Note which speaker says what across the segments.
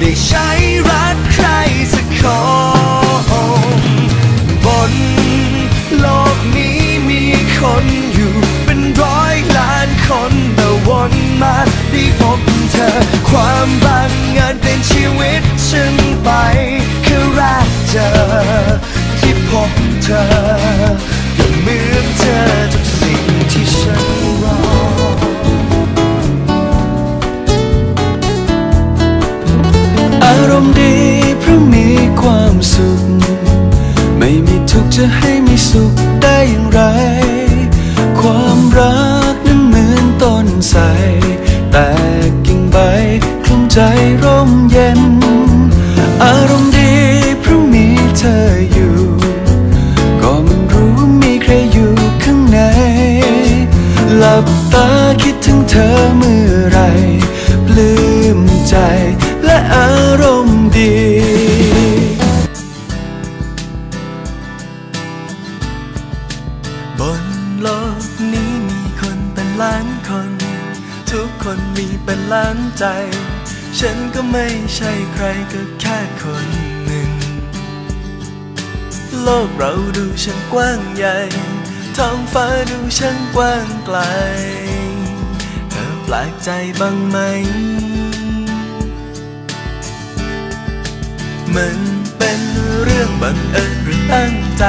Speaker 1: ได้ใช้รักใครสักคนบนโลกนี้มีคนอยู่เป็นร้อยล้านคนแต่วนมาได้พบเธอ ความบังเอิญเป็นชีวิตฉันไป คือรักเจอที่พบเธอ สุ
Speaker 2: ข ไม่มีทุกข์จะให้ ล้านใจ
Speaker 1: ฉันก็ไม่ใช่ใครก็แค่คนหนึ่ง โลกเราดูช่างกว้างใหญ่ ท้องฟ้าดูช่างกว้างไกล เธอแปลกใจบ้างไหม มันเป็นเรื่องบังเอิญหรือตั้งใจ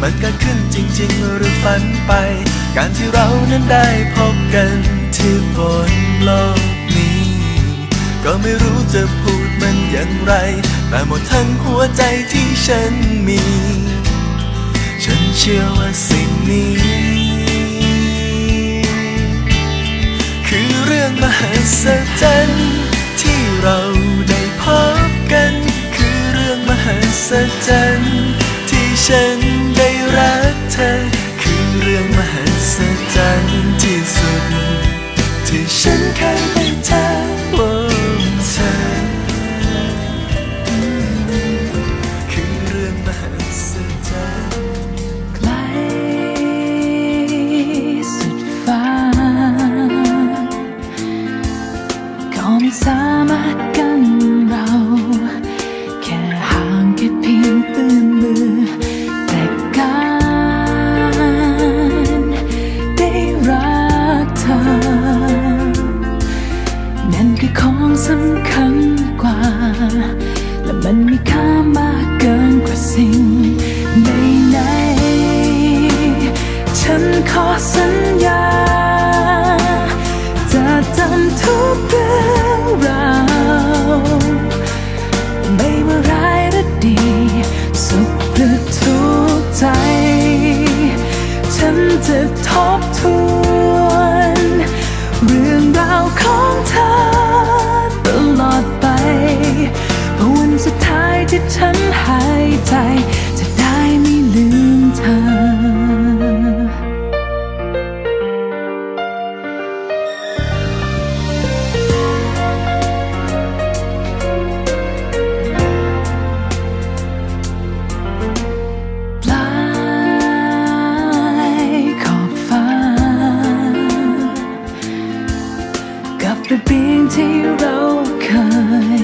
Speaker 1: มันเกิดขึ้นจริง ๆ หรือฝันไป การที่เรานั้นได้พบกันที่บนโลก ก็ไม่รู้จะพูดมันอย่างไร แต่หมดทั้งหัวใจที่ฉันมี ฉันเชื่อว่าสิ่งนี้ คือเรื่องมหัศจรรย์ที่เราได้พบกัน คือเรื่องมหัศจรรย์า
Speaker 3: ยใจ จะได้ไม่ลืมเธอ ปลายขอบฟ้า กับระเบียงที่เราเคย